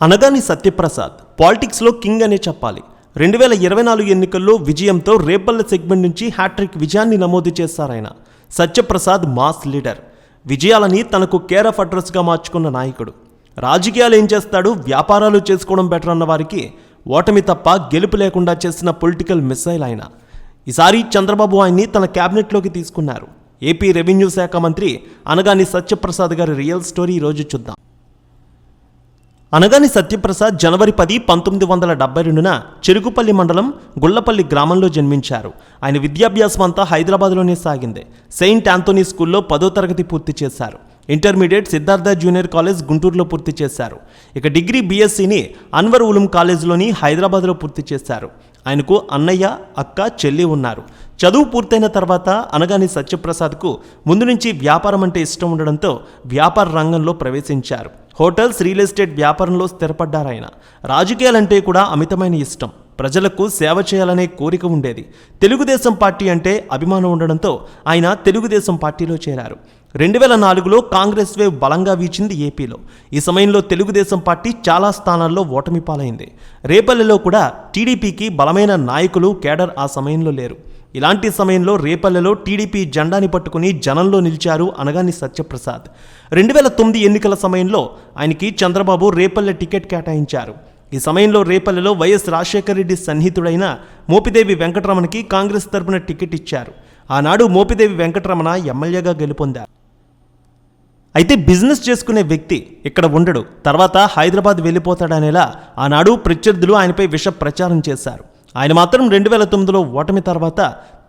అనగాని సత్యప్రసాద్. పాలిటిక్స్లో కింగ్ అనే చెప్పాలి. రెండు వేల ఇరవై నాలుగు ఎన్నికల్లో విజయంతో రేపల్ల సెగ్మెంట్ నుంచి హ్యాట్రిక్ విజయాన్ని నమోదు చేశారాయన సత్యప్రసాద్ మాస్ లీడర్. విజయాలని తనకు కేర్ ఆఫ్ అడ్రస్గా మార్చుకున్న నాయకుడు. రాజకీయాలు ఏం చేస్తాడు వ్యాపారాలు చేసుకోవడం బెటర్ అన్న వారికి ఓటమి తప్ప గెలుపు లేకుండా చేసిన పొలిటికల్ మిస్సైల్ ఆయన. ఈసారి చంద్రబాబు ఆయన్ని తన క్యాబినెట్లోకి తీసుకున్నారు. ఏపీ రెవెన్యూ శాఖ మంత్రి అనగాని సత్యప్రసాద్ గారి రియల్ స్టోరీ ఈరోజు చూద్దాం. అనగాని సత్యప్రసాద్ జనవరి పది పంతొమ్మిది వందల డెబ్బై రెండున చెరుకుపల్లి మండలం గుళ్ళపల్లి గ్రామంలో జన్మించారు. ఆయన విద్యాభ్యాసం అంతా హైదరాబాద్లోనే సాగింది. సెయింట్ ఆంథోనీ స్కూల్లో పదో తరగతి పూర్తి చేశారు. ఇంటర్మీడియట్ సిద్ధార్థ జూనియర్ కాలేజ్ గుంటూరులో పూర్తి చేశారు. ఇక డిగ్రీ బీఎస్సీని అన్వర్ ఉలుం కాలేజ్లోని హైదరాబాద్లో పూర్తి చేశారు. ఆయనకు అన్నయ్య అక్క చెల్లి ఉన్నారు. చదువు పూర్తయిన తర్వాత అనగాని సత్యప్రసాద్కు ముందు నుంచి వ్యాపారం అంటే ఇష్టం ఉండడంతో వ్యాపార రంగంలో ప్రవేశించారు. హోటల్స్ రియల్ ఎస్టేట్ వ్యాపారంలో స్థిరపడ్డారాయన. రాజకీయాలంటే కూడా అమితమైన ఇష్టం. ప్రజలకు సేవ చేయాలనే కోరిక ఉండేది. తెలుగుదేశం పార్టీ అంటే అభిమానం ఉండడంతో ఆయన తెలుగుదేశం పార్టీలో చేరారు. రెండు వేల నాలుగులో కాంగ్రెస్ వేవ్ బలంగా వీచింది ఏపీలో. ఈ సమయంలో తెలుగుదేశం పార్టీ చాలా స్థానాల్లో ఓటమి పాలైంది. రేపల్లెలో కూడా టీడీపీకి బలమైన నాయకులు కేడర్ ఆ సమయంలో లేరు. ఇలాంటి సమయంలో రేపల్లెలో టీడీపీ జెండాని పట్టుకుని జనంలో నిలిచారు అనగాని సత్యప్రసాద్. రెండు వేల తొమ్మిది ఎన్నికల సమయంలో ఆయనకి చంద్రబాబు రేపల్లె టికెట్ కేటాయించారు. ఈ సమయంలో రేపల్లెలో వైఎస్ రాజశేఖర రెడ్డి సన్నిహితుడైన మోపిదేవి వెంకటరమణకి కాంగ్రెస్ తరపున టికెట్ ఇచ్చారు. ఆనాడు మోపిదేవి వెంకటరమణ ఎమ్మెల్యేగా గెలుపొందారు. అయితే బిజినెస్ చేసుకునే వ్యక్తి ఇక్కడ ఉండడు. తర్వాత హైదరాబాద్ వెళ్ళిపోతాడనేలా ఆనాడు ప్రత్యర్థులు ఆయనపై విష ప్రచారం చేశారు. ఆయన మాత్రం రెండు వేల తొమ్మిదిలో ఓటమి తర్వాత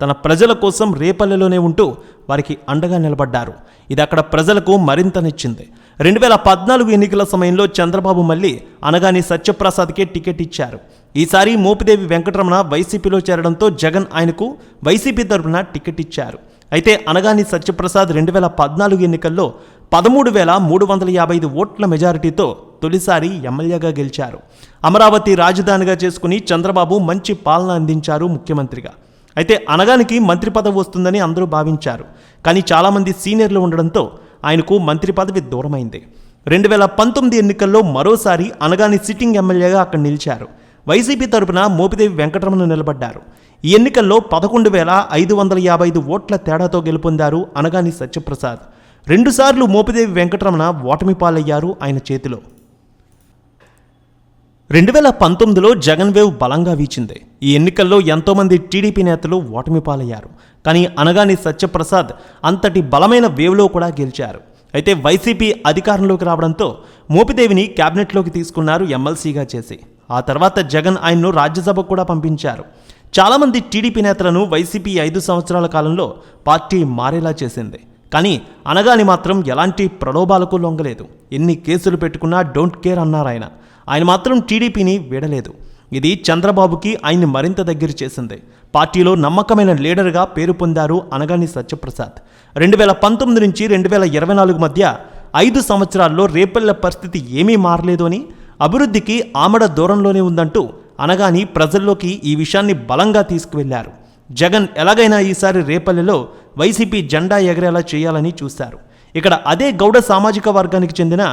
తన ప్రజల కోసం రేపల్లెలోనే ఉంటూ వారికి అండగా నిలబడ్డారు. ఇది అక్కడ ప్రజలకు మరింతనిచ్చింది రెండు వేల పద్నాలుగు ఎన్నికల సమయంలో చంద్రబాబు మళ్ళీ అనగాని సత్యప్రసాద్కే టికెట్ ఇచ్చారు. ఈసారి మోపిదేవి వెంకటరమణ వైసీపీలో చేరడంతో జగన్ ఆయనకు వైసీపీ తరపున టికెట్ ఇచ్చారు. అయితే అనగాని సత్యప్రసాద్ రెండు వేల పద్నాలుగు ఎన్నికల్లో పదమూడు వేల మూడు వందల యాభై ఐదు ఓట్ల మెజారిటీతో తొలిసారి ఎమ్మెల్యేగా గెలిచారు. అమరావతి రాజధానిగా చేసుకుని చంద్రబాబు మంచి పాలన అందించారు ముఖ్యమంత్రిగా. అయితే అనగానికి మంత్రి పదవి వస్తుందని అందరూ భావించారు. కానీ చాలామంది సీనియర్లు ఉండడంతో ఆయనకు మంత్రి పదవి దూరమైంది. రెండు వేల పంతొమ్మిది ఎన్నికల్లో మరోసారి అనగాని సిట్టింగ్ ఎమ్మెల్యేగా అక్కడ నిలిచారు. వైసీపీ తరపున మోపిదేవి వెంకటరమణ నిలబడ్డారు. ఈ ఎన్నికల్లో పదకొండు వేల ఐదు వందల యాభై ఐదు ఓట్ల తేడాతో గెలుపొందారు అనగాని సత్యప్రసాద్. రెండుసార్లు మోపిదేవి వెంకటరమణ ఓటమి పాలయ్యారు ఆయన చేతిలో. రెండు వేల పంతొమ్మిదిలో జగన్ వేవ్ బలంగా వీచింది. ఈ ఎన్నికల్లో ఎంతోమంది టీడీపీ నేతలు ఓటమి పాలయ్యారు. కానీ అనగాని సత్యప్రసాద్ అంతటి బలమైన వేవ్లో కూడా గెలిచారు. అయితే వైసీపీ అధికారంలోకి రావడంతో మోపిదేవిని క్యాబినెట్లోకి తీసుకున్నారు ఎమ్మెల్సీగా చేసి. ఆ తర్వాత జగన్ ఆయన్ను రాజ్యసభకు కూడా పంపించారు. చాలామంది టీడీపీ నేతలను వైసీపీ ఐదు సంవత్సరాల కాలంలో పార్టీ మారేలా చేసింది. కానీ అనగాని మాత్రం ఎలాంటి ప్రలోభాలకు లొంగలేదు. ఎన్ని కేసులు పెట్టుకున్నా డోంట్ కేర్ అన్నారు ఆయన. ఆయన మాత్రం టీడీపీని వీడలేదు. ఇది చంద్రబాబుకి ఆయన్ని మరింత దగ్గర చేసింది. పార్టీలో నమ్మకమైన లీడర్గా పేరు పొందారు అనగాని సత్యప్రసాద్. రెండు వేల పంతొమ్మిది నుంచి రెండు వేల ఇరవై నాలుగు మధ్య ఐదు సంవత్సరాల్లో రేపల్ల పరిస్థితి ఏమీ మారలేదు అని అభివృద్ధికి ఆమడ దూరంలోనే ఉందంటూ అనగాని ప్రజల్లోకి ఈ విషయాన్ని బలంగా తీసుకువెళ్ళారు. జగన్ ఎలాగైనా ఈసారి రేపల్లెలో వైసీపీ జెండా ఎగరేలా చేయాలని చూశారు. ఇక్కడ అదే గౌడ సామాజిక వర్గానికి చెందిన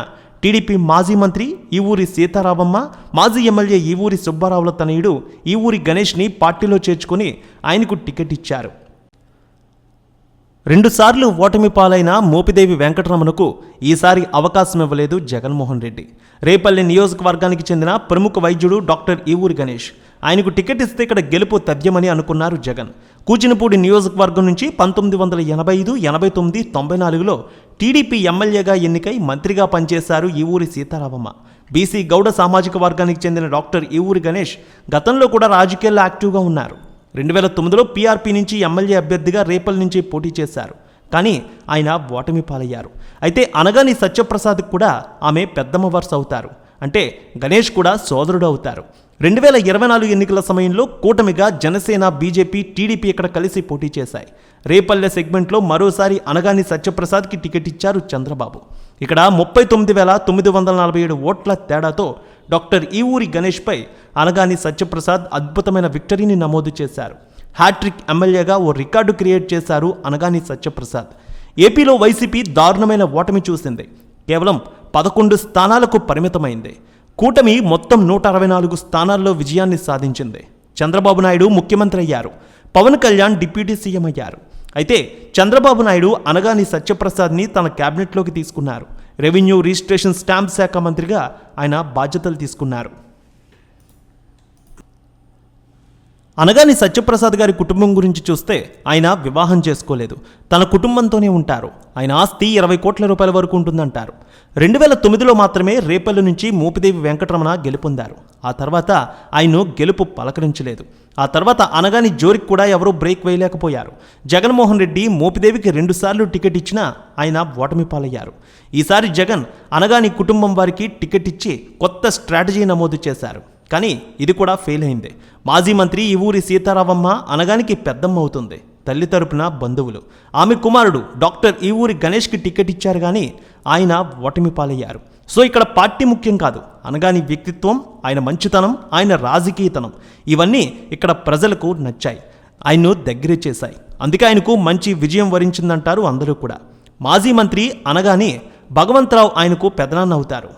టీడీపీ మాజీ మంత్రి ఈ ఊరి సీతారామమ్మ మాజీ ఎమ్మెల్యే ఈ ఊరి సుబ్బారావుల తనయుడు ఈ ఊరి గణేష్ని పార్టీలో చేర్చుకుని ఆయనకు టికెట్ ఇచ్చారు. రెండుసార్లు ఓటమి పాలైన మోపిదేవి వెంకటరమణకు ఈసారి అవకాశం ఇవ్వలేదు జగన్మోహన్ రెడ్డి. రేపల్లి నియోజకవర్గానికి చెందిన ప్రముఖ వైద్యుడు డాక్టర్ ఈవూరి గణేష్. ఆయనకు టికెట్ ఇస్తే ఇక్కడ గెలుపు తథ్యమని అనుకున్నారు జగన్. కూచినపూడి నియోజకవర్గం నుంచి పంతొమ్మిది వందల ఎనభై ఐదు ఎనభై తొమ్మిది తొంభై నాలుగులో టీడీపీ ఎమ్మెల్యేగా ఎన్నికై మంత్రిగా పనిచేశారు ఈ ఊరి సీతారామమ్మ. బీసీ గౌడ సామాజిక వర్గానికి చెందిన డాక్టర్ ఈ ఊరి గణేష్ గతంలో కూడా రాజకీయాల్లో యాక్టివ్గా ఉన్నారు. రెండు వేల తొమ్మిదిలో పీఆర్పీ నుంచి ఎమ్మెల్యే అభ్యర్థిగా రేపల్ నుంచి పోటీ చేశారు. కానీ ఆయన ఓటమి పాలయ్యారు. అయితే అనగాని సత్యప్రసాద్ కూడా ఆమె పెద్దమ్మ వరుస అవుతారు. అంటే గణేష్ కూడా సోదరుడు అవుతారు. రెండు వేల ఇరవై నాలుగు ఎన్నికల సమయంలో కూటమిగా జనసేన బీజేపీ టీడీపీ ఇక్కడ కలిసి పోటీ చేశాయి. రేపల్లె సెగ్మెంట్లో మరోసారి అనగాని సత్యప్రసాద్కి టికెట్ ఇచ్చారు చంద్రబాబు. ఇక్కడ ముప్పై తొమ్మిది వేల తొమ్మిది వందల నలభై ఏడు ఓట్ల తేడాతో డాక్టర్ ఈ ఊరి గణేష్పై అనగాని సత్యప్రసాద్ అద్భుతమైన విక్టరీని నమోదు చేశారు. హ్యాట్రిక్ ఎమ్మెల్యేగా ఓ రికార్డు క్రియేట్ చేశారు అనగాని సత్యప్రసాద్. ఏపీలో వైసీపీ దారుణమైన ఓటమి చూసింది. కేవలం పదకొండు స్థానాలకు పరిమితమైంది. కూటమి మొత్తం నూట అరవై నాలుగు స్థానాల్లో విజయాన్ని సాధించింది. చంద్రబాబు నాయుడు ముఖ్యమంత్రి అయ్యారు. పవన్ కళ్యాణ్ డిప్యూటీ సీఎం అయ్యారు. అయితే చంద్రబాబు నాయుడు అనగాని సత్యప్రసాద్ని తన క్యాబినెట్లోకి తీసుకున్నారు. రెవెన్యూ రిజిస్ట్రేషన్ స్టాంప్ శాఖ మంత్రిగా ఆయన బాధ్యతలు తీసుకున్నారు. అనగాని సత్యప్రసాద్ గారి కుటుంబం గురించి చూస్తే ఆయన వివాహం చేసుకోలేదు. తన కుటుంబంతోనే ఉంటారు. ఆయన ఆస్తి ఇరవై కోట్ల రూపాయల వరకు ఉంటుందంటారు. రెండు వేల తొమ్మిదిలో మాత్రమే రేపల్లి నుంచి మోపిదేవి వెంకటరమణ గెలుపొందారు. ఆ తర్వాత ఆయన్ను గెలుపు పలకరించలేదు. ఆ తర్వాత అనగాని జోరికి కూడా ఎవరూ బ్రేక్ వేయలేకపోయారు. జగన్మోహన్ రెడ్డి మోపిదేవికి రెండుసార్లు టికెట్ ఇచ్చినా ఆయన ఓటమి పాలయ్యారు. ఈసారి జగన్ అనగాని కుటుంబం వారికి టికెట్ ఇచ్చి కొత్త స్ట్రాటజీ నమోదు చేశారు. కానీ ఇది కూడా ఫెయిల్ అయింది. మాజీ మంత్రి ఈ ఊరి సీతారామమ్మ అనగానికి పెద్దమ్మ అవుతుంది తల్లి తరపున బంధువులు. ఆమె కుమారుడు డాక్టర్ ఈ ఊరి గణేష్కి టికెట్ ఇచ్చారు కానీ ఆయన ఓటమి పాలయ్యారు. సో ఇక్కడ పార్టీ ముఖ్యం కాదు. అనగాని వ్యక్తిత్వం ఆయన మంచితనం ఆయన రాజకీయతనం ఇవన్నీ ఇక్కడ ప్రజలకు నచ్చాయి. ఆయన్ను దగ్గర చేశాయి. అందుకే ఆయనకు మంచి విజయం వరించిందంటారు అందరూ కూడా. మాజీ మంత్రి అనగానే భగవంతరావు ఆయనకు పెదనాన్న అవుతారు.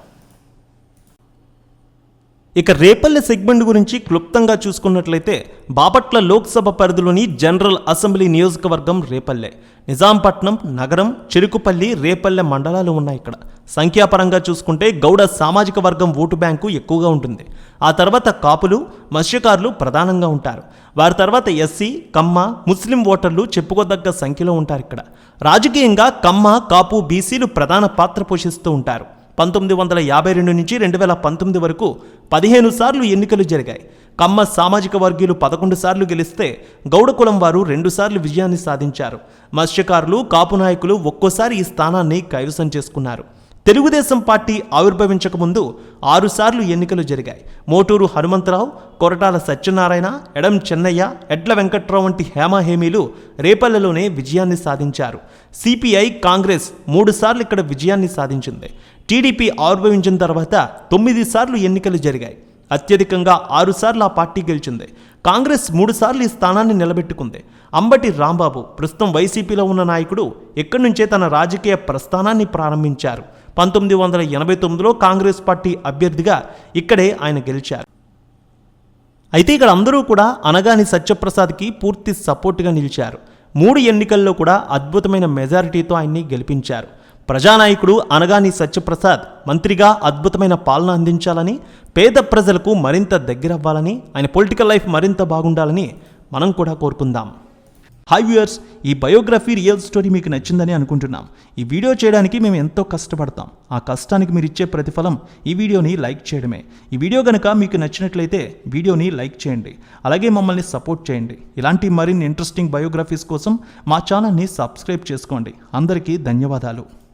ఇక రేపల్లె సెగ్మెంట్ గురించి క్లుప్తంగా చూసుకున్నట్లయితే బాపట్ల లోక్సభ పరిధిలోని జనరల్ అసెంబ్లీ నియోజకవర్గం రేపల్లె. నిజాంపట్నం నగరం చెరుకుపల్లి రేపల్లె మండలాలు ఉన్నాయి ఇక్కడ. సంఖ్యాపరంగా చూసుకుంటే గౌడ సామాజిక వర్గం ఓటు బ్యాంకు ఎక్కువగా ఉంటుంది. ఆ తర్వాత కాపులు మత్స్యకారులు ప్రధానంగా ఉంటారు. వారి తర్వాత ఎస్సీ కమ్మ ముస్లిం ఓటర్లు చెప్పుకోదగ్గ సంఖ్యలో ఉంటారు ఇక్కడ. రాజకీయంగా కమ్మ కాపు బీసీలు ప్రధాన పాత్ర పోషిస్తూ ఉంటారు. పంతొమ్మిది వందల యాభై రెండు నుంచి రెండు వేల పంతొమ్మిది వరకు పదిహేను సార్లు ఎన్నికలు జరిగాయి. కమ్మ సామాజిక వర్గీయులు పదకొండు సార్లు గెలిస్తే గౌడకులం వారు రెండుసార్లు విజయాన్ని సాధించారు. మత్స్యకారులు కాపు నాయకులు ఒక్కోసారి ఈ స్థానాన్ని కైవసం చేసుకున్నారు. తెలుగుదేశం పార్టీ ఆవిర్భవించక ముందు ఆరుసార్లు ఎన్నికలు జరిగాయి. మోటూరు హనుమంతరావు కొరటాల సత్యనారాయణ ఎడం చెన్నయ్య ఎడ్ల వెంకట్రావు వంటి హేమాహేమీలు రేపల్లెలోనే విజయాన్ని సాధించారు. సిపిఐ కాంగ్రెస్ మూడుసార్లు ఇక్కడ విజయాన్ని సాధించింది. టీడీపీ ఆవిర్భవించిన తర్వాత తొమ్మిది సార్లు ఎన్నికలు జరిగాయి. అత్యధికంగా ఆరుసార్లు ఆ పార్టీ గెలిచింది. కాంగ్రెస్ మూడుసార్లు ఈ స్థానాన్ని నిలబెట్టుకుంది. అంబటి రాంబాబు ప్రస్తుతం వైసీపీలో ఉన్న నాయకుడు ఎక్కడి నుంచే తన రాజకీయ ప్రస్థానాన్ని ప్రారంభించారు. పంతొమ్మిది వందల ఎనభై తొమ్మిదిలో కాంగ్రెస్ పార్టీ అభ్యర్థిగా ఇక్కడే ఆయన గెలిచారు. అయితే ఇక్కడ అందరూ కూడా అనగాని సత్యప్రసాద్కి పూర్తి సపోర్ట్గా నిలిచారు. మూడు ఎన్నికల్లో కూడా అద్భుతమైన మెజారిటీతో ఆయన్ని గెలిపించారు. ప్రజానాయకుడు అనగాని సత్యప్రసాద్ మంత్రిగా అద్భుతమైన పాలన అందించాలని పేద ప్రజలకు మరింత దగ్గరవ్వాలని ఆయన పొలిటికల్ లైఫ్ మరింత బాగుండాలని మనం కూడా కోరుకుందాం. హాయ్ వ్యూయర్స్ ఈ బయోగ్రఫీ రియల్ స్టోరీ మీకు నచ్చిందని అనుకుంటున్నాం. ఈ వీడియో చేయడానికి మేము ఎంతో కష్టపడతాం. ఆ కష్టానికి మీరు ఇచ్చే ప్రతిఫలం ఈ వీడియోని లైక్ చేయడమే. ఈ వీడియో కనుక మీకు నచ్చినట్లయితే వీడియోని లైక్ చేయండి. అలాగే మమ్మల్ని సపోర్ట్ చేయండి. ఇలాంటి మరిన్ని ఇంట్రెస్టింగ్ బయోగ్రఫీస్ కోసం మా ఛానల్ని సబ్స్క్రైబ్ చేసుకోండి. అందరికీ ధన్యవాదాలు.